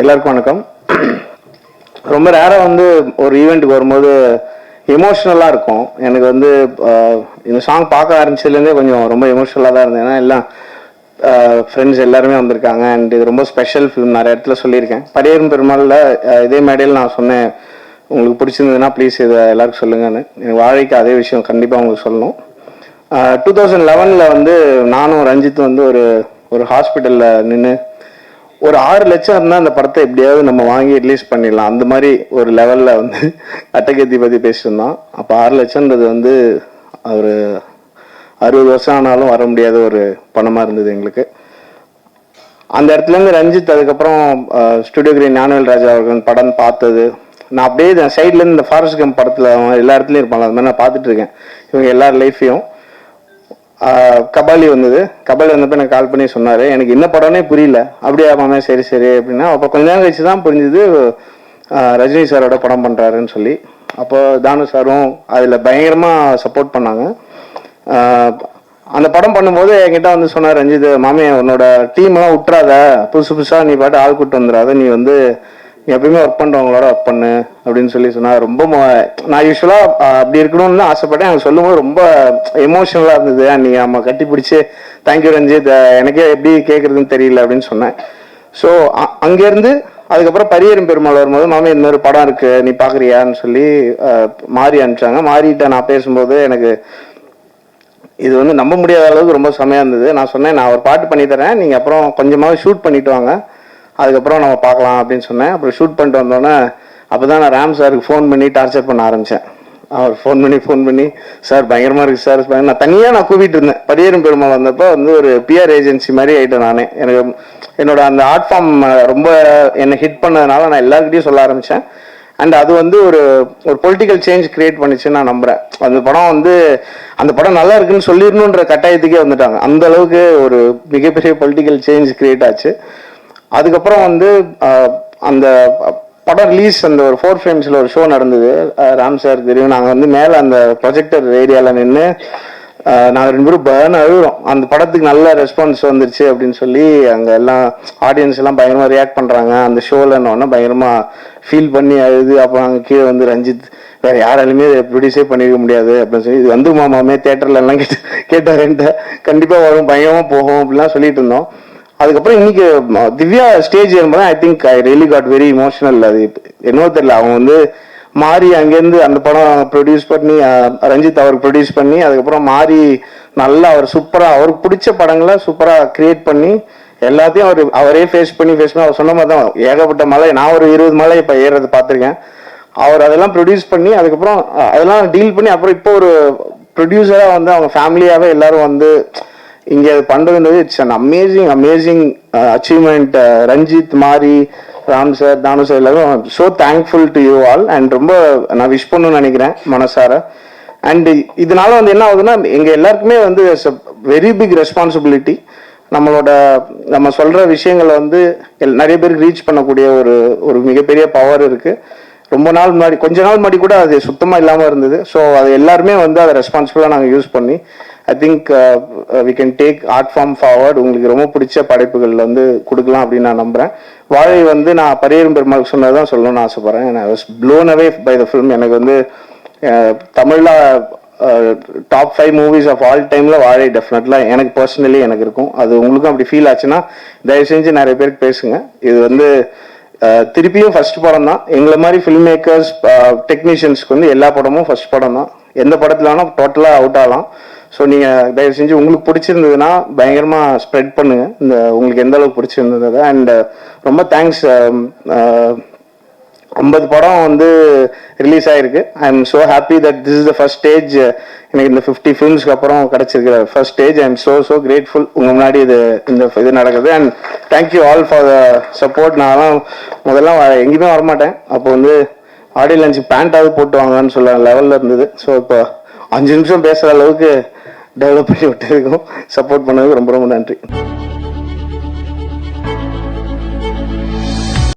எல்லாருக்கும் வணக்கம். ரொம்ப ரேராக வந்து ஒரு ஈவெண்ட்டுக்கு வரும்போது எமோஷ்னலாக இருக்கும். எனக்கு வந்து இந்த சாங் பார்க்க ஆரம்பிச்சதுலேருந்தே கொஞ்சம் ரொம்ப எமோஷ்னலாக தான் இருந்தேன். ஏன்னா எல்லாம் ஃப்ரெண்ட்ஸ் எல்லாருமே வந்திருக்காங்க. அண்ட் இது ரொம்ப ஸ்பெஷல் ஃபிலிம் நிறைய இடத்துல சொல்லியிருக்கேன். பரியரும் பெருமாளில் இதே மேடையில் நான் சொன்னேன் உங்களுக்கு பிடிச்சிருந்ததுன்னா ப்ளீஸ் இதை எல்லாருக்கும் சொல்லுங்கன்னு. எனக்கு வாழைக்கு அதே விஷயம் கண்டிப்பாக உங்களுக்கு சொல்லணும். டூ தௌசண்ட் லெவனில் வந்து நானும் ரஞ்சித் வந்து ஒரு ஒரு ஹாஸ்பிட்டலில் நின்று ஒரு ஆறு லட்சம் இருந்தால் அந்த படத்தை எப்படியாவது நம்ம வாங்கி ரிலீஸ் பண்ணிடலாம். அந்த மாதிரி ஒரு லெவலில் வந்து அட்டகத்தி பற்றி பேசியிருந்தோம். அப்போ ஆறு லட்சம்ன்றது வந்து ஒரு அறுபது வருஷம் ஆனாலும் வர முடியாத ஒரு பணமாக இருந்தது எங்களுக்கு. அந்த இடத்துலேருந்து ரஞ்சித் அதுக்கப்புறம் ஸ்டுடியோ கிரீன் ஞானவேல் ராஜா அவர்கள் படம் பார்த்தது. நான் அப்படியே சைட்லேருந்து இந்த ஃபாரஸ்ட் கம் படத்தில் எல்லா இடத்துலையும் இருப்பாங்க அது மாதிரி நான் பார்த்துட்டு இருக்கேன். இவங்க எல்லார் லைஃப்பையும் கபாலி வந்தது. கபாலி வந்தப்ப எனக்கு கால் பண்ணி சொன்னாரு. எனக்கு என்ன படம்னே புரியல. அப்படியே மாமே சரி சரி அப்படின்னா அப்போ கொஞ்ச நேரம் கழிச்சு தான் புரிஞ்சுது ரஜினி சாரோட படம் பண்றாருன்னு சொல்லி. அப்போ தானு சாரும் அதுல பயங்கரமா சப்போர்ட் பண்ணாங்க. அந்த படம் பண்ணும்போது என்கிட்ட வந்து சொன்னார் ரஞ்சித் மாமே உன்னோட டீம் எல்லாம் விட்டுறாத புதுசு புதுசா நீ பாட்டு ஆள் கூட்டு வந்துடாத. நீ வந்து எப்பயுமே ஒர்க் பண்ணுறவங்களோட ஒர்க் பண்ணு அப்படின்னு சொல்லி சொன்னால் ரொம்ப மொ- நான் யூஸ்வலாக அப்படி இருக்கணும்னு தான் ஆசைப்பட்டேன். அவங்க சொல்லும்போது ரொம்ப எமோஷனலாக இருந்தது. நீங்கள் நம்ம கட்டி பிடிச்சி தேங்க்யூ ரஞ்சித் எனக்கே எப்படி கேட்குறதுன்னு தெரியல அப்படின்னு சொன்னேன். ஸோ அங்கேருந்து அதுக்கப்புறம் பரியரும் பெருமாள் வரும்போது மாமி இந்த மாதிரி படம் இருக்கு நீ பார்க்குறியான்னு சொல்லி மாறி அனுப்பிச்சாங்க. மாறிட்ட நான் பேசும்போது எனக்கு இது வந்து நம்ப முடியாத அளவுக்கு ரொம்ப செமையாக இருந்தது. நான் சொன்னேன் நான் ஒரு பாட்டு பண்ணி தரேன். நீங்கள் அப்புறம் கொஞ்சமாக ஷூட் பண்ணிட்டு வாங்க. அதுக்கப்புறம் நம்ம பார்க்கலாம் அப்படின்னு சொன்னேன். அப்புறம் ஷூட் பண்ணிட்டு வந்தோடனே அப்பதான் நான் ராம் சாருக்கு ஃபோன் பண்ணி டார்ச்சர் பண்ண ஆரம்பித்தேன் அவர் ஃபோன் பண்ணி ஃபோன் பண்ணி சார் பயங்கரமாக இருக்குது சார் நான் தனியாக நான் கூப்பிட்டு இருந்தேன். பரியரும் பெருமாள் வந்தப்போ வந்து ஒரு பிஆர் ஏஜென்சி மாதிரி ஆகிட்டேன் நானே. எனக்கு என்னோட அந்த ஆர்ட் ஃபார்ம் ரொம்ப என்னை ஹிட் பண்ணதுனால நான் எல்லாருக்கிட்டையும் சொல்ல ஆரம்பித்தேன் அண்ட் அது வந்து ஒரு ஒரு பொலிட்டிக்கல் சேஞ்ச் கிரியேட் பண்ணிச்சுன்னு நான் நம்புறேன். அந்த படம் வந்து அந்த படம் நல்லா இருக்குன்னு சொல்லிடணுன்ற கட்டாயத்துக்கே வந்துட்டாங்க. அந்த அளவுக்கு ஒரு மிகப்பெரிய பொலிட்டிக்கல் சேஞ்ச் கிரியேட் ஆச்சு. அதுக்கப்புறம் வந்து அந்த படம் ரிலீஸ் அந்த ஒரு ஃபோர் ஃப்ரேம்ஸில் ஒரு ஷோ நடந்தது. ராம் சார் தெரியும். நாங்கள் வந்து மேலே அந்த ப்ரொஜெக்டர் ஏரியாவில் நின்று நாங்கள் ரெண்டு பேரும் பயன் அழுகிறோம். அந்த படத்துக்கு நல்ல ரெஸ்பான்ஸ் வந்துருச்சு அப்படின்னு சொல்லி அங்கே எல்லாம் ஆடியன்ஸ் எல்லாம் பயங்கரமாக ரியாக்ட் பண்ணுறாங்க அந்த ஷோலன்னு பயங்கரமாக ஃபீல் பண்ணி அழுது அப்புறம் அங்கே கீழே வந்து ரஞ்சித் வேறு யாராலுமே ப்ரொடியூஸே பண்ணிருக்க முடியாது அப்படின்னு சொல்லி இது வந்து மாமாமே தேட்டர்ல எல்லாம் கேட்டு கேட்டாருன்ட்டு கண்டிப்பாக வரும் பயங்கரமா போகும் அப்படிலாம் சொல்லிட்டு இருந்தோம். அதுக்கப்புறம் இன்னைக்கு திவ்யா ஸ்டேஜ் ஏறும்போது I think I really got very emotional அது என்னவோ தெரியல. அவங்க வந்து மாறி அங்கேருந்து அந்த படம் ப்ரொடியூஸ் பண்ணி ரஞ்சித் அவருக்கு ப்ரொடியூஸ் பண்ணி அதுக்கப்புறம் மாறி நல்லா அவர் சூப்பராக அவருக்கு பிடிச்ச படங்களை சூப்பராக கிரியேட் பண்ணி எல்லாத்தையும் அவர் அவரே ஃபேஸ் பண்ணி ஃபேஸ் பண்ணி அவர் சொன்ன மாதிரி தான். ஏகப்பட்ட மலை நான் ஒரு இருபது மலை இப்போ ஏறது பார்த்துருக்கேன். அவர் அதெல்லாம் ப்ரொடியூஸ் பண்ணி அதுக்கப்புறம் அதெல்லாம் டீல் பண்ணி அப்புறம் இப்போ ஒரு ப்ரொடியூசராக வந்து அவங்க ஃபேமிலியாகவே எல்லாரும் வந்து இங்க அது பண்றதுன்றது it's an amazing amazing achievement Ranjith Mari Ram sir Thanu sir எல்லாரும் so thankful to you all and ரொம்ப நான் விஷ் பண்ணணும்னு நினைக்கிறேன் மனசார. அண்ட் இதனால வந்து என்ன ஆகுதுன்னா எங்க எல்லாருக்குமே வந்து வெரி பிக் ரெஸ்பான்சிபிலிட்டி நம்மளோட நம்ம சொல்ற விஷயங்களை வந்து எல்- நிறைய பேருக்கு ரீச் பண்ணக்கூடிய ஒரு ஒரு மிகப்பெரிய பவர் இருக்கு. ரொம்ப நாள் முன்னாடி கொஞ்ச நாள் முன்னாடி கூட அது சுத்தமா இல்லாம இருந்தது. ஸோ அது எல்லாருமே வந்து அதை ரெஸ்பான்சிபிளா நாங்கள் யூஸ் பண்ணி I think we can take art form forward உங்களுக்கு ரொம்ப பிடிச்ச படைப்புகள் வந்து கொடுக்கலாம் அப்படின்னு நான் நம்புறேன். வாழை வந்து நான் பரியரும் பெருமாள் சொன்னதான் சொல்லணும்னு ஆசைப்படுறேன். I was blown away by the film எனக்கு வந்து தமிழில் தமிழ்ல top five movies of all டைம்ல வாழை டெஃபினெட்லா எனக்கு பர்சனலி எனக்கு இருக்கும். அது உங்களுக்கும் அப்படி ஃபீல் ஆச்சுன்னா தயவு செஞ்சு நிறைய பேருக்கு பேசுங்க. இது வந்து uh, திருப்பியும் ஃபர்ஸ்ட் படம் தான். எங்களை மாதிரி ஃபில்ம் மேக்கர்ஸ் டெக்னீஷியன்ஸ்க்கு வந்து எல்லா படமும் ஃபர்ஸ்ட் படம் தான். எந்த படத்துல வேணா டோட்டலாக அவுட் ஆகலாம். ஸோ நீங்கள் தயவு செஞ்சு உங்களுக்கு பிடிச்சிருந்ததுன்னா பயங்கரமாக ஸ்ப்ரெட் பண்ணுங்கள் இந்த உங்களுக்கு எந்த அளவுக்கு பிடிச்சிருந்தது அண்ட் uh, ரொம்ப தேங்க்ஸ் um, uh, ஐம்பது படம் வந்து ரிலீஸ் ஆயிருக்கு. I am so happy that this is the first stage எனக்கு இந்த ஃபிஃப்டி ஃபிலிம்ஸ்க்கு அப்புறம் கிடச்சிருக்கிற first stage I am so so grateful உங்கள் முன்னாடி இது இந்த இது நடக்குது. And thank you all for the support நான்லாம் முதல்ல எங்கேயுமே வரமாட்டேன். அப்போ வந்து ஆடியோ லஞ்சு பேண்ட்டாவது போட்டு வாங்கன்னு சொல்ல லெவலில் இருந்தது. ஸோ இப்போ அஞ்சு நிமிஷம் பேசுகிற அளவுக்கு டெவலப் பண்ணி விட்டதுக்கும் சப்போர்ட் பண்ணதுக்கு ரொம்ப ரொம்ப நன்றி.